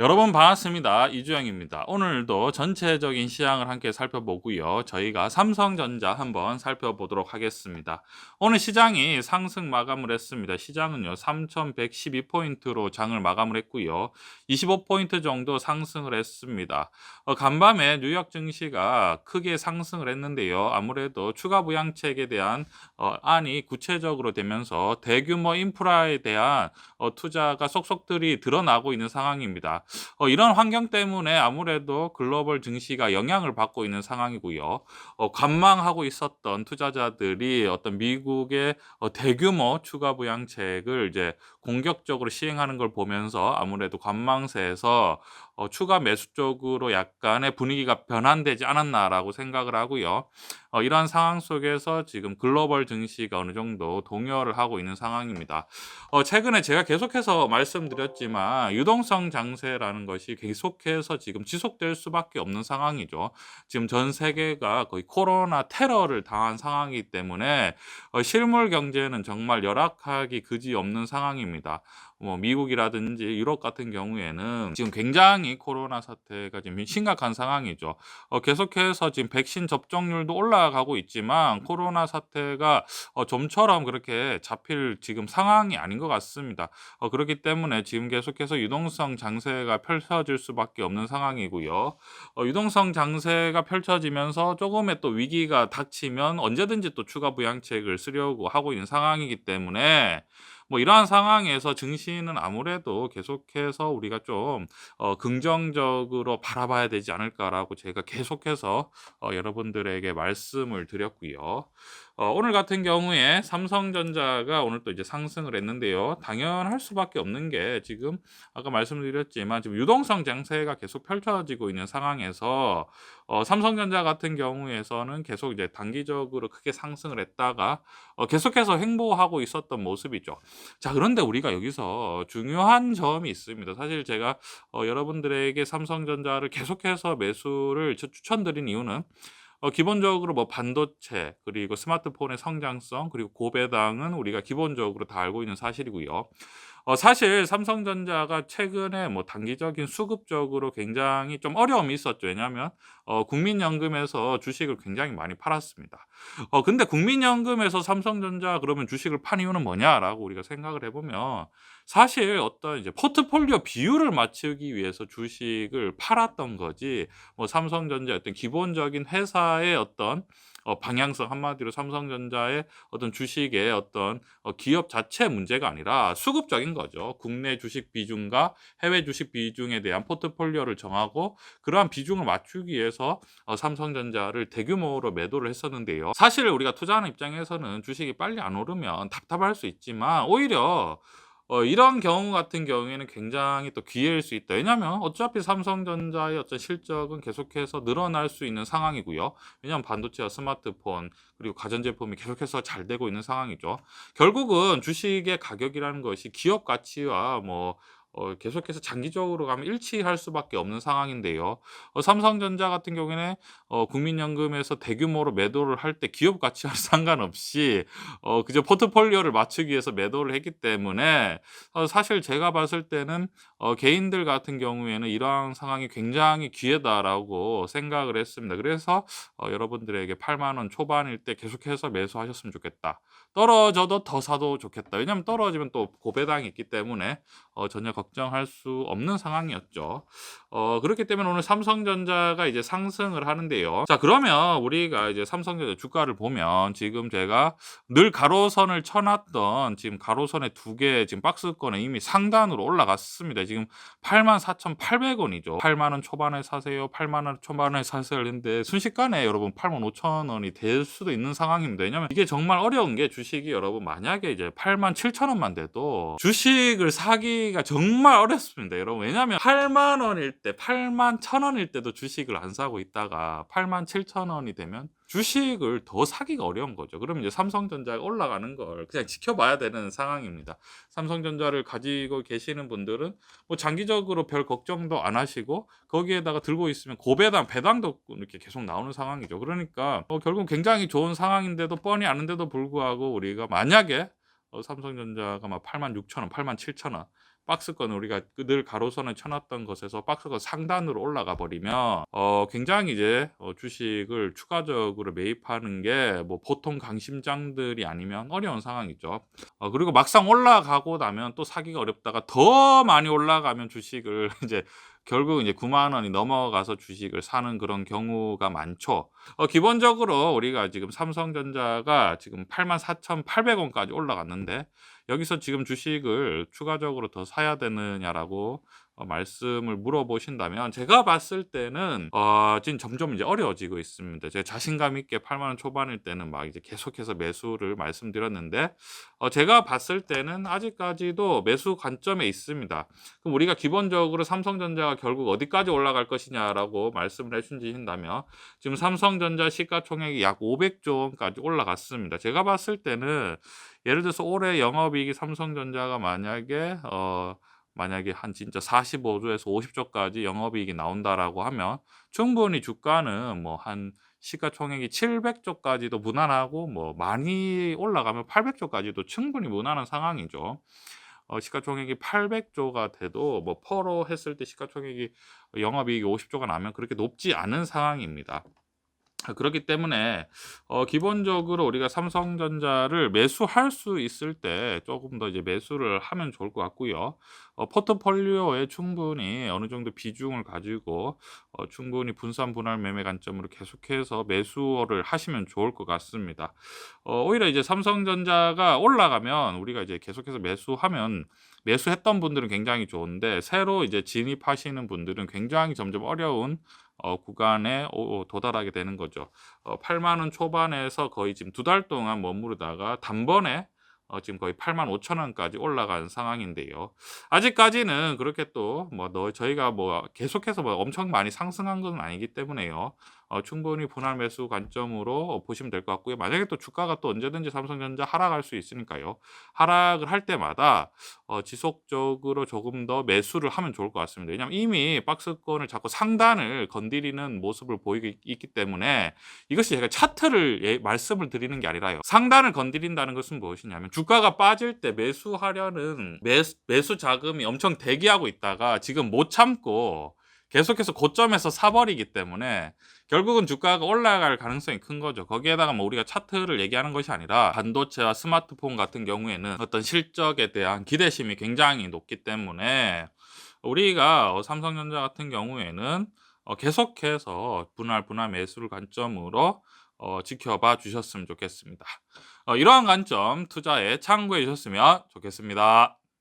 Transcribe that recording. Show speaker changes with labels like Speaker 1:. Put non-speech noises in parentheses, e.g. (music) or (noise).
Speaker 1: 여러분 반갑습니다. 이주영입니다. 오늘도 전체적인 시황을 함께 살펴보고요. 저희가 삼성전자 한번 살펴보도록 하겠습니다. 오늘 시장이 상승 마감을 했습니다. 시장은요 3,112포인트로 장을 마감을 했고요. 25포인트 정도 상승을 했습니다. 어, 간밤에 뉴욕 증시가 크게 상승을 했는데요. 아무래도 추가 부양책에 대한 어, 안이 구체적으로 되면서 대규모 인프라에 대한 어, 투자가 속속들이 드러나고 있는 상황입니다. 어, 이런 환경 때문에 아무래도 글로벌 증시가 영향을 받고 있는 상황이고요. 어, 관망하고 있었던 투자자들이 어떤 미국의 어, 대규모 추가 부양책을 이제 공격적으로 시행하는 걸 보면서 아무래도 관망세에서 어, 추가 매수 쪽으로 약간의 분위기가 변환되지 않았나라고 생각을 하고요. 어, 이러한 상황 속에서 지금 글로벌 증시가 어느 정도 동요를 하고 있는 상황입니다. 어, 최근에 제가 계속해서 말씀드렸지만 유동성 장세라는 것이 계속해서 지금 지속될 수밖에 없는 상황이죠. 지금 전 세계가 거의 코로나 테러를 당한 상황이기 때문에 어, 실물 경제는 정말 열악하기 그지 없는 상황입니다. 뭐 미국이라든지 유럽 같은 경우에는 지금 굉장히 코로나 사태가 지금 심각한 상황이죠. 어, 계속해서 지금 백신 접종률도 올라가고 있지만 코로나 사태가 어, 좀처럼 그렇게 잡힐 지금 상황이 아닌 것 같습니다. 어, 그렇기 때문에 지금 계속해서 유동성 장세가 펼쳐질 수밖에 없는 상황이고요. 어, 유동성 장세가 펼쳐지면서 조금의 또 위기가 닥치면 언제든지 또 추가 부양책을 쓰려고 하고 있는 상황이기 때문에 뭐 이러한 상황에서 증시는 아무래도 계속해서 우리가 좀 어, 긍정적으로 바라봐야 되지 않을까라고 제가 계속해서 어, 여러분들에게 말씀을 드렸고요. 어, 오늘 같은 경우에 삼성전자가 오늘 또 이제 상승을 했는데요. 당연할 수밖에 없는 게 지금 아까 말씀드렸지만 지금 유동성 장세가 계속 펼쳐지고 있는 상황에서 어, 삼성전자 같은 경우에서는 계속 이제 단기적으로 크게 상승을 했다가 어, 계속해서 횡보하고 있었던 모습이죠. 자, 그런데 우리가 여기서 중요한 점이 있습니다. 사실 제가 어, 여러분들에게 삼성전자를 계속해서 매수를 추- 추천드린 이유는 어, 기본적으로 뭐 반도체 그리고 스마트폰의 성장성 그리고 고배당은 우리가 기본적으로 다 알고 있는 사실이고요. 어, 사실 삼성전자가 최근에 뭐 단기적인 수급적으로 굉장히 좀 어려움이 있었죠. 왜냐하면 어, 국민연금에서 주식을 굉장히 많이 팔았습니다. 어, 근데 국민연금에서 삼성전자 그러면 주식을 판 이유는 뭐냐라고 우리가 생각을 해보면 사실 어떤 이제 포트폴리오 비율을 맞추기 위해서 주식을 팔았던 거지 뭐 삼성전자 어떤 기본적인 회사의 어떤 어, 방향성 한마디로 삼성전자의 어떤 주식의 어떤 어, 기업 자체 문제가 아니라 수급적인 거죠. 국내 주식 비중과 해외 주식 비중에 대한 포트폴리오를 정하고 그러한 비중을 맞추기 위해서 어, 삼성전자를 대규모로 매도를 했었는데요. 사실 우리가 투자하는 입장에서는 주식이 빨리 안 오르면 답답할 수 있지만 오히려 어, 이런 경우 같은 경우에는 굉장히 또 기회일 수 있다. 왜냐하면 어차피 삼성전자의 어떤 실적은 계속해서 늘어날 수 있는 상황이고요. 왜냐하면 반도체와 스마트폰 그리고 가전제품이 계속해서 잘 되고 있는 상황이죠. 결국은 주식의 가격이라는 것이 기업 가치와 뭐 어, 계속해서 장기적으로 가면 일치할 수밖에 없는 상황인데요. 어, 삼성전자 같은 경우에는 어, 국민연금에서 대규모로 매도를 할 때 기업 가치와 (laughs) 상관없이 어, 그저 포트폴리오를 맞추기 위해서 매도를 했기 때문에 어, 사실 제가 봤을 때는 어, 개인들 같은 경우에는 이러한 상황이 굉장히 기회다라고 생각을 했습니다. 그래서 어, 여러분들에게 8만 원 초반일 때 계속해서 매수하셨으면 좋겠다. 떨어져도 더 사도 좋겠다. 왜냐하면 떨어지면 또 고배당이 있기 때문에 어, 전혀 걱정할 수 없는 상황이었죠. 어, 그렇기 때문에 오늘 삼성전자가 이제 상승을 하는데요. 자, 그러면 우리가 이제 삼성전자 주가를 보면 지금 제가 늘 가로선을 쳐놨던 지금 가로선의 두 개 지금 박스권에 이미 상단으로 올라갔습니다. 지금 84,800원이죠. 8만 원 초반에 사세요. 8만 원 초반에 사세요. 했는데 순식간에 여러분 8만 5천 원이 될 수도 있는 상황입니다. 왜냐면 이게 정말 어려운 게 주식이 여러분 만약에 이제 8만 7천 원만 돼도 주식을 사기 가 정말 어렵습니다. 여러분 왜냐면 8만 원일 때, 8만 1천 원일 때도 주식을 안 사고 있다가 8만 7천 원이 되면 주식을 더 사기가 어려운 거죠. 그러면 이제 삼성전자가 올라가는 걸 그냥 지켜봐야 되는 상황입니다. 삼성전자를 가지고 계시는 분들은 뭐 장기적으로 별 걱정도 안 하시고 거기에다가 들고 있으면 고배당, 배당도 이렇게 계속 나오는 상황이죠. 그러니까 어, 결국 굉장히 좋은 상황인데도 뻔히 아는데도 불구하고 우리가 만약에 어, 삼성전자가 막 86,000원, 87,000원 박스권 우리가 그늘 가로선을 쳐놨던 것에서 박스권 상단으로 올라가 버리면 어 굉장히 이제 어 주식을 추가적으로 매입하는 게 뭐 보통 강심장들이 아니면 어려운 상황이죠. 어 그리고 막상 올라가고 나면 또 사기가 어렵다가 더 많이 올라가면 주식을 (laughs) 이제 결국 이제 9만 원이 넘어가서 주식을 사는 그런 경우가 많죠. 어 기본적으로 우리가 지금 삼성전자가 지금 84,800원까지 올라갔는데 여기서 지금 주식을 추가적으로 더 사야 되느냐라고 어 말씀을 물어보신다면 제가 봤을 때는 어 지금 점점 이제 어려워지고 있습니다. 제가 자신감 있게 8만 원 초반일 때는 막 이제 계속해서 매수를 말씀드렸는데 어 제가 봤을 때는 아직까지도 매수 관점에 있습니다. 그럼 우리가 기본적으로 삼성전자가 결국 어디까지 올라갈 것이냐라고 말씀을 해 주신다면 지금 삼성전자 시가총액이 약 500조 원까지 올라갔습니다. 제가 봤을 때는 예를 들어서 올해 영업이익이 삼성전자가 만약에 어 만약에 한 진짜 45조에서 50조까지 영업이익이 나온다라고 하면 충분히 주가는 뭐 한 시가총액이 700조까지도 무난하고 뭐 많이 올라가면 800조까지도 충분히 무난한 상황이죠. 어 시가총액이 800조가 돼도 뭐 퍼로 했을 때 시가총액이 영업이익이 50조가 나면 그렇게 높지 않은 상황입니다. 아 그렇기 때문에 어 기본적으로 우리가 삼성전자를 매수할 수 있을 때 쪼금 더 이제 매수를 하면 좋을 것 같고요. 어 포트폴리오에 충분히 어느 정도 비중을 가지고 어 충분히 분산 분할 매매 관점으로 계속해서 매수를 하시면 좋을 것 같습니다. 어 오히려 이제 삼성전자가 올라가면 우리가 이제 계속해서 매수하면 매수했던 분들은 굉장히 좋은데 새로 이제 진입하시는 분들은 굉장히 점점 어려운 어 구간에 오 도달하게 되는 거죠. 어 8만 원 초반에서 거의 지금 두 달 동안 머무르다가 단번에 어 지금 거의 85,000 원까지 올라간 상황인데요. 아직까지는 그렇게 또뭐너 저희가 뭐 계속해서 뭐 엄청 많이 상승한 건 아니기 때문에요. 어 충분히 분할 매수 관점으로 보시면 될 것 같고요. 만약에 또 주가가 또 언제든지 삼성전자 하락할 수 있으니까요. 하락을 할 때마다 어 지속적으로 조금 더 매수를 하면 좋을 것 같습니다. 왜냐하면 이미 박스권을 자꾸 상단을 건드리는 모습을 보이고 있 있기 때문에 이것이 제가 차트를 예 말씀을 드리는 게 아니라요. 상단을 건드린다는 것은 무엇이냐면 주가가 빠질 때 매수하려는 매수 매수 자금이 엄청 대기하고 있다가 지금 못 참고 계속해서 고점에서 사 버리기 때문에 결국은 주가가 올라갈 가능성이 큰 거죠. 거기에다가 뭐 우리가 차트를 얘기하는 것이 아니라 반도체와 스마트폰 같은 경우에는 어떤 실적에 대한 기대심이 굉장히 높기 때문에 우리가 어 삼성전자 같은 경우에는 어 계속해서 분할, 분할 매수를 관점으로 어 지켜봐 주셨으면 좋겠습니다. 어 이러한 관점 투자에 참고해 주셨으면 좋겠습니다.